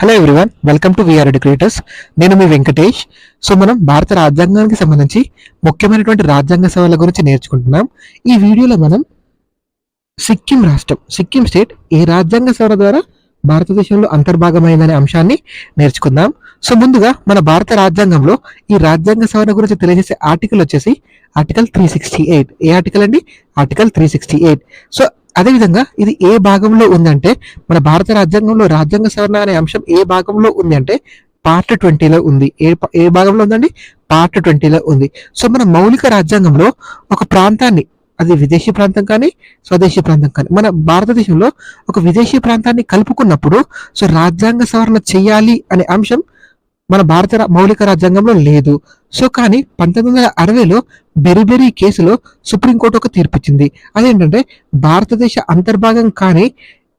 Hello everyone welcome to VR creators నేను మీ Venkatesh. So మనం భారత రాజ్యాంగానికి సంబంధించి ముఖ్యమైనటువంటి రాజ్యాంగ సభల గురించి నేర్చుకుంటున్నాం. ఈ వీడియోలో మనం సిక్కిం రాష్ట్రం సిక్కిం స్టేట్ ఏ రాజ్యాంగ సవరణ ద్వారా భారతదేశంలో అంతర్భాగమైందనే అంశాన్ని నేర్చుకుందాం. సో ముందుగా మన భారత రాజ్యాంగంలో ఈ రాజ్యాంగ సవరణ గురించి తెలియజేసే ఆర్టికల్ వచ్చేసి ఆర్టికల్ త్రీ సిక్స్టీ ఎయిట్ ఏ ఆర్టికల్ అండి? Article three sixty eight so అదేవిధంగా ఇది ఏ భాగంలో ఉందంటే మన భారత రాజ్యాంగంలో రాజ్యాంగ సవరణ అనే అంశం ఏ భాగంలో ఉంది అంటే పార్ట్ ట్వంటీలో ఉంది. ఏ ఏ భాగంలో ఉందండి? పార్ట్ ట్వంటీలో ఉంది. సో మన మౌలిక రాజ్యాంగంలో ఒక ప్రాంతాన్ని అది విదేశీ ప్రాంతం కానీ స్వదేశీ ప్రాంతం కానీ మన భారతదేశంలో ఒక విదేశీ ప్రాంతాన్ని కలుపుకున్నప్పుడు సో రాజ్యాంగ సవరణ చేయాలి అనే అంశం మన భారత మౌలిక రాజ్యాంగంలో లేదు. సో కానీ పంతొమ్మిది వందల అరవైలో బెరిబెరి కేసులో సుప్రీంకోర్టు ఒక తీర్పిచ్చింది. అదేంటంటే భారతదేశ అంతర్భాగం కానీ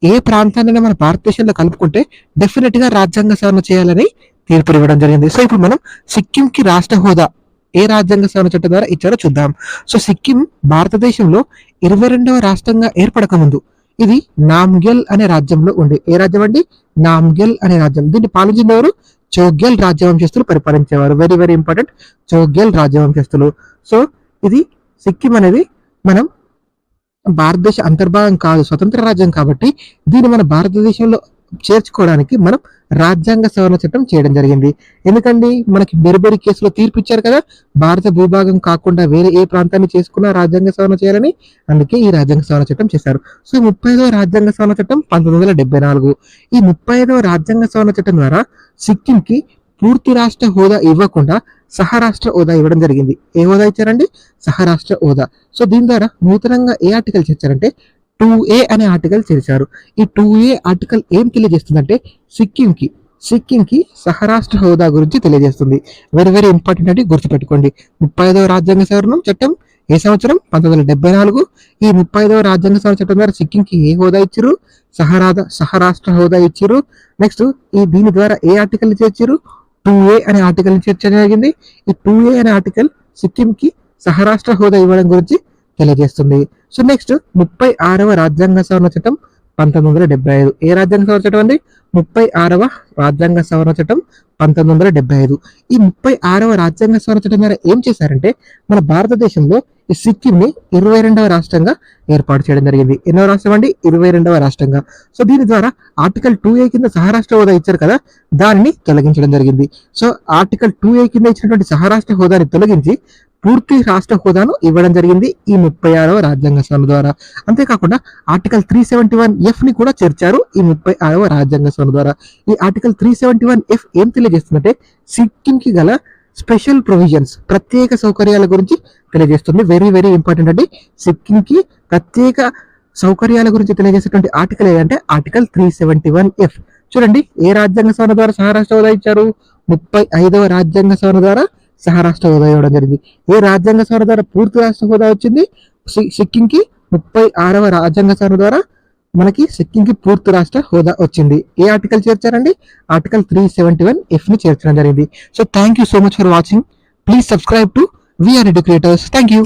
ఏ ప్రాంతాన్ని మన భారతదేశంలో కలుపుకుంటే డెఫినెట్గా రాజ్యాంగ సవరణ చేయాలని తీర్పు ఇవ్వడం జరిగింది. సో ఇప్పుడు మనం సిక్కింకి రాష్ట్ర హోదా ఏ రాజ్యాంగ సవరణ చట్టం ద్వారా ఇచ్చారో చూద్దాం. సో సిక్కిం భారతదేశంలో ఇరవై రెండవ రాష్ట్రంగా ఏర్పడక ముందు ఇది నామ్గెల్ అనే రాజ్యంలో ఉండే. ఏ రాజ్యం అండి? నామ్గెల్ అనే రాజ్యం. దీన్ని పాలించిన ఎవరు? చోగ్యల్ రాజవంశస్థులు పరిపాలించేవారు. వెరీ వెరీ ఇంపార్టెంట్ చోగ్యల్ రాజవంశస్థులు సో ఇది సిక్కిం అనేది మనం భారతదేశ అంతర్భాగం కాదు స్వతంత్ర రాజ్యం కాబట్టి దీన్ని మన భారతదేశంలో చేర్చుకోవడానికి మనం రాజ్యాంగ సవరణ చట్టం చేయడం జరిగింది. ఎందుకండి? మనకి బెరిబెరి కేసులో తీర్పు ఇచ్చారు కదా? భారత భూభాగం కాకుండా వేరే ఏ ప్రాంతాన్ని చేసుకున్నా రాజ్యాంగ సవరణ చేయాలని? అందుకే ఈ రాజ్యాంగ సవరణ చట్టం చేశారు. సో ముప్పై ఐదవ రాజ్యాంగ సవరణ చట్టం పంతొమ్మిది వందల నాలుగు. ఈ ముప్పై ఐదవ రాజ్యాంగ సవరణ చట్టం ద్వారా సిక్కింకి పూర్తి రాష్ట్ర హోదా ఇవ్వకుండా సహరాష్ట్ర హోదా ఇవ్వడం జరిగింది. ఏ హోదా ఇచ్చారండి? సహరాష్ట్ర హోదా. సో దీని ద్వారా నూతనంగా ఏ ఆర్టికల్ చేర్చారంటే టూ ఏ అనే ఆర్టికల్ చేర్చారు ఈ టూ ఏ ఆర్టికల్ ఏం తెలియజేస్తుందంటే సిక్కింకి సిక్కింకి సహరాష్ట్ర హోదా గురించి తెలియజేస్తుంది. వెరీ వెరీ ఇంపార్టెంట్ అంటే గుర్తుపెట్టుకోండి. ముప్పై ఐదవ రాజ్యాంగ సవరణం చట్టం ఏ సంవత్సరం? పంతొమ్మిది వందల డెబ్బై నాలుగు. ఈ ముప్పై ఐదవ రాజ్యాంగ సవరణ చట్టం ద్వారా సిక్కింకి ఏ హోదా ఇచ్చారు? సహరాధ సహరాష్ట్ర హోదా ఇచ్చారు. నెక్స్ట్ ఈ దీని ద్వారా ఏ ఆర్టికల్ చేర్చారు? టూ ఏ అనే ఆర్టికల్ చేర్చడం జరిగింది. ఈ టూ ఏ అనే ఆర్టికల్ సిక్కింకి సహరాష్ట్ర హోదా ఇవ్వడం గురించి తెలియజేస్తుంది. సో నెక్స్ట్ ముప్పై ఆరవ రాజ్యాంగ సవరణ చట్టం పంతొమ్మిది వందల డెబ్బై ఐదు. ఏ రాజ్యాంగ సవరణ చట్టం అండి? ముప్పై ఆరవ రాజ్యాంగ సవరణ చట్టం పంతొమ్మిది వందల డెబ్బై ఐదు. ఈ ముప్పై ఆరవ రాజ్యాంగ సవరణ చట్టం ద్వారా ఏం చేశారంటే మన భారతదేశంలో ఈ సిక్కింని ఇరవై రెండవ రాష్ట్రంగా ఏర్పాటు చేయడం జరిగింది. ఎన్నో రాష్ట్రం అండి? ఇరవై రెండవ రాష్ట్రంగా. సో దీని ద్వారా ఆర్టికల్ టూ ఏ కింద సహరాష్ట్ర హోదా ఇచ్చారు కదా దానిని తొలగించడం జరిగింది. సో ఆర్టికల్ టూ ఏ కింద ఇచ్చినటువంటి సహరాష్ట్ర హోదాని తొలగించి పూర్తి రాష్ట్ర హోదాను ఇవ్వడం జరిగింది ఈ ముప్పై ఆరవ రాజ్యాంగ సవరణ ద్వారా. అంతేకాకుండా ఆర్టికల్ త్రీ సెవెంటీ వన్ ఎఫ్ని కూడా చేర్చారు ఈ ముప్పై ఆరవ రాజ్యాంగ సవరణ ద్వారా. ఈ article three seventy one F ఏం తెలియజేస్తుందంటే సిక్కిం కి గల స్పెషల్ ప్రొవిజన్స్ ప్రత్యేక సౌకర్యాల గురించి తెలియజేస్తుంది. వెరీ వెరీ ఇంపార్టెంట్ అండి. సిక్కింకి ప్రత్యేక సౌకర్యాల గురించి తెలియజేసేటువంటి ఆర్టికల్ ఏదంటే article three seventy one F చూడండి ఏ రాజ్యాంగ సవరణ ద్వారా సహారాష్ట్ర హోదా ఇచ్చారు? ముప్పై ఐదవ రాజ్యాంగ సవరణ ద్వారా సహారాష్ట్ర హోదా ఇవ్వడం జరిగింది. ఏ రాజ్యాంగ సవరణ ద్వారా పూర్తి రాష్ట్ర హోదా వచ్చింది? సి- సిక్కింకి ముప్పై ఆరవ రాజ్యాంగ సవరణ ద్వారా మనకి సిక్కింకి పూర్తి రాష్ట్ర హోదా వచ్చింది. ఏ ఆర్టికల్ చేర్చారండి? ఆర్టికల్ త్రీ సెవెంటీ వన్ ఎఫ్ని చేర్చడం జరిగింది. So thank you so much for watching please subscribe to VR educators thank you